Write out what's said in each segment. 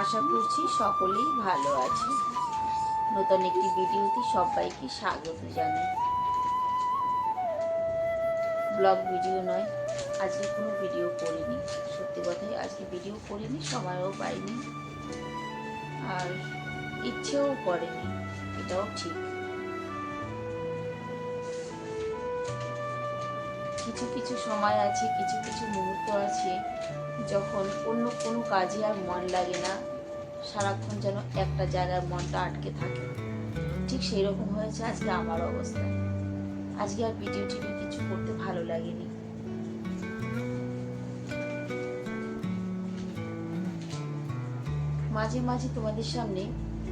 আশা করছি সকলেই ভালো আছে। নতুন একটি ভিডিওতে সবাইকে স্বাগত জানাই। ব্লগ ভিডিও নয়, আজকে কোনো ভিডিও করিনি। সত্যি কথাই আজকে ভিডিও করিনি, সময়ও পাইনি। আর ইচ্ছেও করেনি, এটাও ঠিক। কিছু কিছু সময় আছে, কিছু কিছু মুহূর্ত আছে, যখন অন্য কোনো কাজে আর মন লাগে না। সারাক্ষণ যেন একটা জায়গায় মনটা আটকে থাকে। ঠিক সেই রকম হয়েছে আজকে আমার অবস্থা। আজকে আর ভিডিও টিভি কিছু করতে ভালো লাগেনি। মাঝে মাঝে তোমাদের সামনে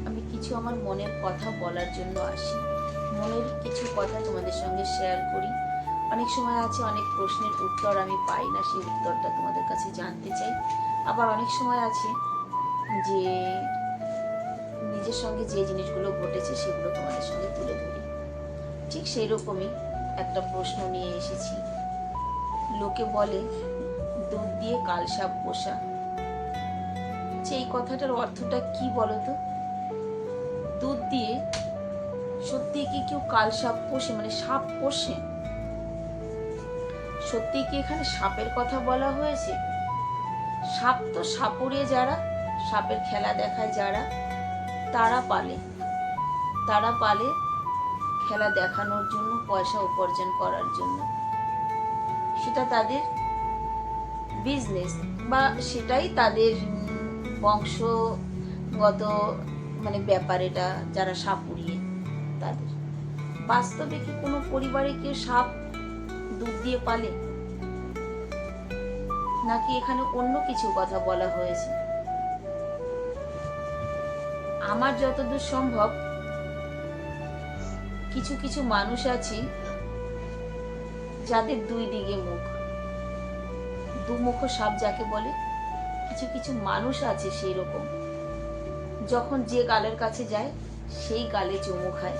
আমি কিছু আমার মনের কথা বলার জন্য আসি। মনের কিছু কথা তোমাদের সঙ্গে শেয়ার করি। অনেক সময় আছে অনেক প্রশ্নের উত্তর আমি পাই না, সেই উত্তরটা তোমাদের কাছে জানতে চাই। আবার অনেক সময় আছে যে নিজের সঙ্গে যে জিনিসগুলো ঘটেছে সেগুলো তোমাদের সঙ্গে তুলে ধরি। ঠিক সেই রকমই একটা প্রশ্ন নিয়ে এসেছি। লোকে বলে, দুধ দিয়ে কালসাপ পোষা এই কথাটার অর্থটা কি বলতো? দুধ দিয়ে সত্যি কি কেউ কালসাপ পোষে? মানে সাপ পোষে? সত্যি কি এখানে সাপের কথা বলা হয়েছে? সাপ তো সাপুড়ে যারা সাপের খেলা দেখায় যারা, তারা পালে। তারা পালে খেলা দেখানোর জন্য, পয়সা উপার্জন করার জন্য। সেটা তাদের বিজনেস বা সেটাই তাদের বংশগত মানে ব্যাপার এটা, যারা সাপুড়িয়ে তাদের। বাস্তবে কি কোনো পরিবারে কেউ সাপ দুধ দিয়ে পালে? নাকি এখানে অন্য কিছু কথা বলা হয়েছে? আমার যতদূর সম্ভব, কিছু কিছু মানুষ আছে যাদের দুই দিকে মুখ। দুমুখ সাপ যাকে বলে, কিছু কিছু মানুষ আছে সেই রকম যখন যে গালের কাছে যায়, সেই গালে চুমু খায়।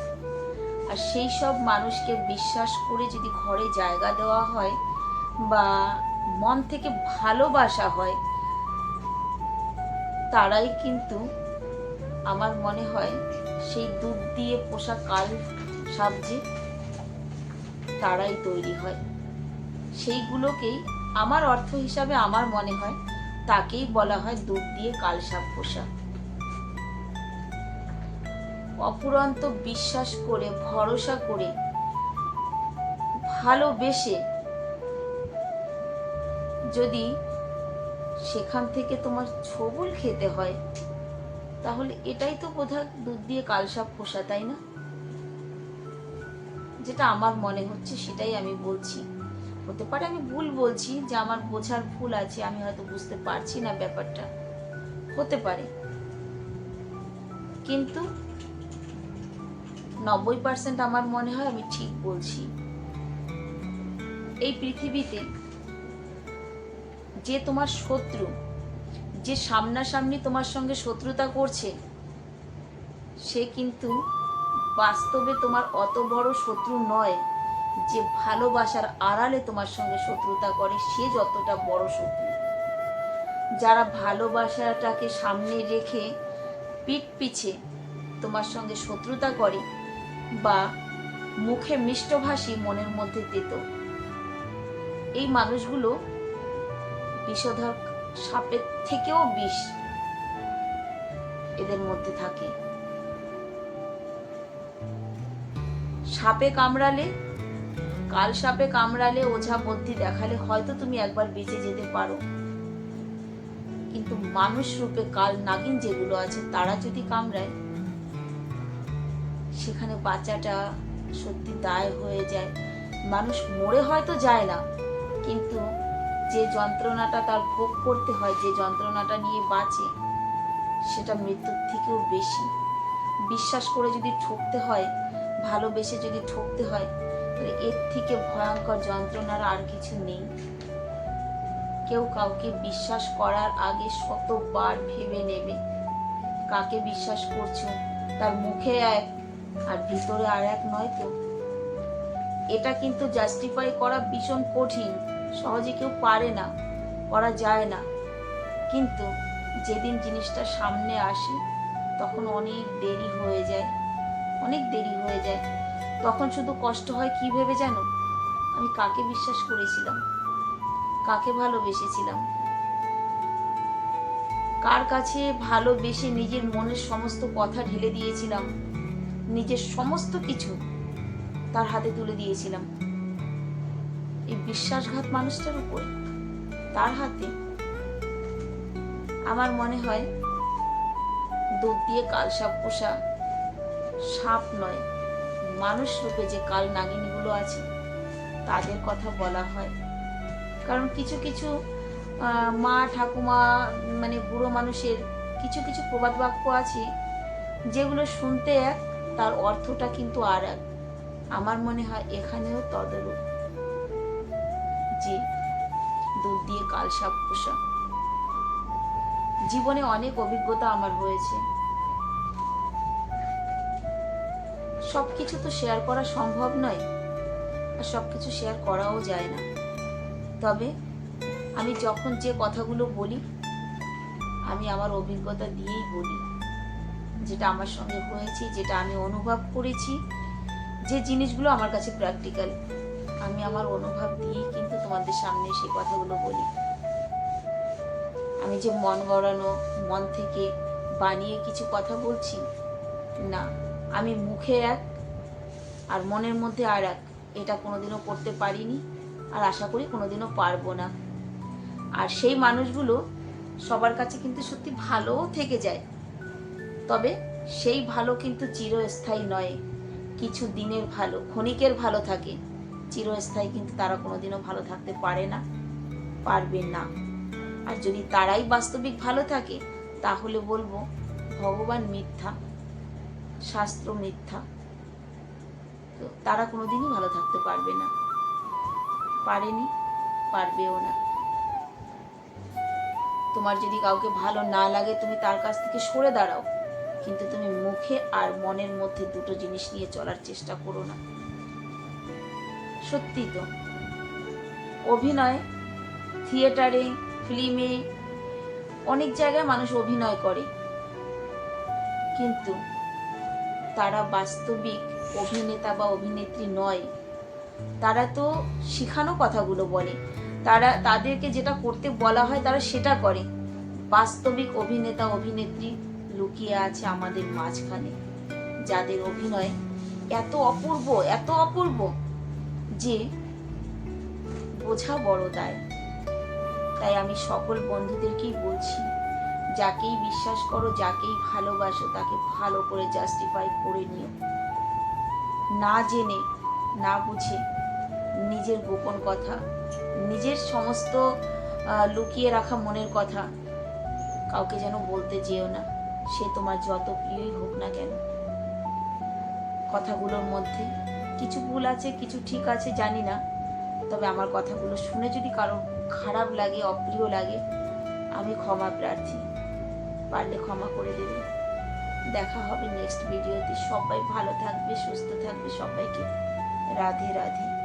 আর সেই সব মানুষকে বিশ্বাস করে যদি ঘরে জায়গা দেওয়া হয় বা মন থেকে ভালোবাসা হয়, তারাই কিন্তু আমার মনে হয় সেই দুধ দিয়ে পোষা কাল সাবজি তারাই তৈরি হয়। সেইগুলোকেই আমার অর্থ হিসাবে আমার মনে হয় তাকেই বলা হয় দুধ দিয়ে কালসাপ পোষা। অপুরন্ত বিশ্বাস করে, ভরসা করে, ভালোবেসে যদি সেখান থেকে তোমার ছবুল খেতে হয় তাহলে এটাই তো বোধহয় দুধ দিয়ে কালসাপ খোসা, তাই না? যেটা আমার মনে হচ্ছে সেটাই আমি বলছি। হতে পারে আমি ভুল বলছি, যে আমার বোঝার ভুল আছে, আমি হয়তো বুঝতে পারছি না ব্যাপারটা। হতে পারে। কিন্তু নব্বই পার্সেন্ট আমার মনে হয় আমি ঠিক বলছি। এই পৃথিবীতে যে তোমার শত্রু যে সামনাসামনি তোমার সঙ্গে শত্রুতা করছে, সে কিন্তু বাস্তবে তোমার অত বড় শত্রু নয়। যে ভালোবাসার আড়ালে তোমার সঙ্গে শত্রুতা করে, সে যতটা বড় শত্রু। যারা ভালোবাসাটাকে সামনে রেখে পিঠ পিছে তোমার সঙ্গে শত্রুতা করে বা মুখে মিষ্টভাষী মনের মধ্যে তেত, এই মানুষগুলো বিষধর সাপের থেকেও বিষ এদের মধ্যে থাকে। সাপে কামড়ালে, কাল সাপে কামড়ালে ওঝা বুদ্ধি দেখালে হয়তো তুমি একবার বেঁচে যেতে পারো। কিন্তু মানুষ রূপে কাল নাগিন যেগুলো আছে, তারা যদি কামড়ায়, সেখানে বাচ্চাটা সত্যি দায় হয়ে যায়। মানুষ মরে হয়তো যায় না, কিন্তু যে যন্ত্রণাটা তার ভোগ করতে হয়, যে যন্ত্রণাটা নিয়ে বাঁচে, সেটা মৃত্যুর থেকেও বেশি। বিশ্বাস করে যদি ঠকতে হয়, ভালোবেসে যদি ঠকতে হয়, তাহলে এর থেকে ভয়ঙ্কর যন্ত্রণার আর কিছু নেই। কেউ কাউকে বিশ্বাস করার আগে শতবার ভেবে নেবে। কাকে বিশ্বাস করছ? তার মুখে এক, আর ভিতরে আর এক নয় তো? এটা কিন্তু জাস্টিফাই করা ভীষণ কঠিন। সহজে কেউ পারে না, করা যায় না। কিন্তু যেদিন জিনিসটা সামনে আসে, তখন অনেক দেরি হয়ে যায়, অনেক দেরি হয়ে যায়। তখন শুধু কষ্ট হয় কি ভেবে জানো? আমি কাকে বিশ্বাস করেছিলাম? কাকে ভালোবেসেছিলাম? কার কাছে ভালোবেসে নিজের মনের সমস্ত কথা ঢেলে দিয়েছিলাম? নিজের সমস্ত কিছু তার হাতে তুলে দিয়েছিলাম। এই বিশ্বাসঘাত মানুষটার উপর, তার হাতে আমার মনে হয় দুধ দিয়ে কাল সাপ পোষা সাপ নয়, মানুষ রূপে যে কাল নাগিনীগুলো আছে, তাদের কথা বলা হয়। কারণ কিছু কিছু মা ঠাকুমা মানে বুড়ো মানুষের কিছু কিছু প্রবাদ বাক্য আছে, যেগুলো শুনতে এক, তার অর্থটা কিন্তু আর এক। আমার মনে হয় এখানেও তদরূপ। যে দুধ দিয়ে কাল সাপ পোষা। জীবনে অনেক অভিজ্ঞতা আমার হয়েছে। সবকিছু তো শেয়ার করা সম্ভব নয় আর সবকিছু শেয়ার করাও যায় না। তবে আমি যখন যে কথাগুলো বলি, আমি আমার অভিজ্ঞতা দিয়েই বলি। যেটা আমার সঙ্গে হয়েছে, যেটা আমি অনুভব করেছি, যে জিনিসগুলো আমার কাছে প্র্যাকটিক্যাল আমি আমার অনুভব দিয়েই কিন্তু তোমাদের সামনে সেই কথাগুলো বলি। আমি যে মন গড়ানো, মন থেকে বানিয়ে কিছু কথা বলছি, না, আমি মুখে এক আর মনের মধ্যে আর এক। এটা কোনোদিনও করতে পারিনি আর আশা করি কোনোদিনও পারব না। আর সেই মানুষগুলো সবার কাছে কিন্তু সত্যি ভালোও থেকে যায়। তবে সেই ভালো কিন্তু চিরস্থায়ী নয়, কিছু দিনের ভালো, ক্ষণিকের ভালো থাকে। চিরস্থায়ী, কিন্তু তারা কোনোদিনও ভালো থাকতে পারে না, পারবে না। আর যদি তারাই বাস্তবিক ভালো থাকে, তাহলে বলব ভগবান মিথ্যা, শাস্ত্র মিথ্যা, তো তারা কোনোদিনই ভালো থাকতে পারবে না। পারেনি, পারবেও না। তোমার যদি কাউকে ভালো না লাগে, তুমি তার কাছ থেকে সরে দাঁড়াও, কিন্তু তুমি মুখে আর মনের মধ্যে দুটো জিনিস নিয়ে চলার চেষ্টা করো না। সত্যি তো। অভিনয়, থিয়েটারে, ফিল্মে, অনেক জায়গায় মানুষ অভিনয় করে। কিন্তু তারা বাস্তবিক অভিনেতা বা অভিনেত্রী নয়। তারা তো শিখানো কথাগুলো বলে। তারা, তাদেরকে যেটা করতে বলা হয় তারা সেটা করে। বাস্তবিক অভিনেতা, অভিনেত্রী লুকিয়ে আছে আমাদের মাঝখানে। যাদের অভিনয় এত অপূর্ব এত অপূর্ব। যে বোঝা বড় দায়। তাই আমি সকল বন্ধুদেরকেই বলছি, যাকেই বিশ্বাস করো, যাকেই ভালোবাসো, তাকে ভালো করে জাস্টিফাই করে নিও। না জেনে, না বুঝে নিজের গোপন কথা, নিজের সমস্ত লুকিয়ে রাখা মনের কথা কাউকে যেন বলতে যেও না। সে তোমার যত প্রিয়ই হোক না কেন। কথাগুলোর মধ্যে কিছু ভুল আছে, কিছু ঠিক আছে, জানি না। তবে আমার কথাগুলো শুনে যদি কারও খারাপ লাগে, অপ্রিয় লাগে, আমি ক্ষমা প্রার্থী। পারলে ক্ষমা করে দেবে। দেখা হবে নেক্সট ভিডিওতে সবাই ভালো থাকবে, সুস্থ থাকবে সবাইকে। রাধে রাধে।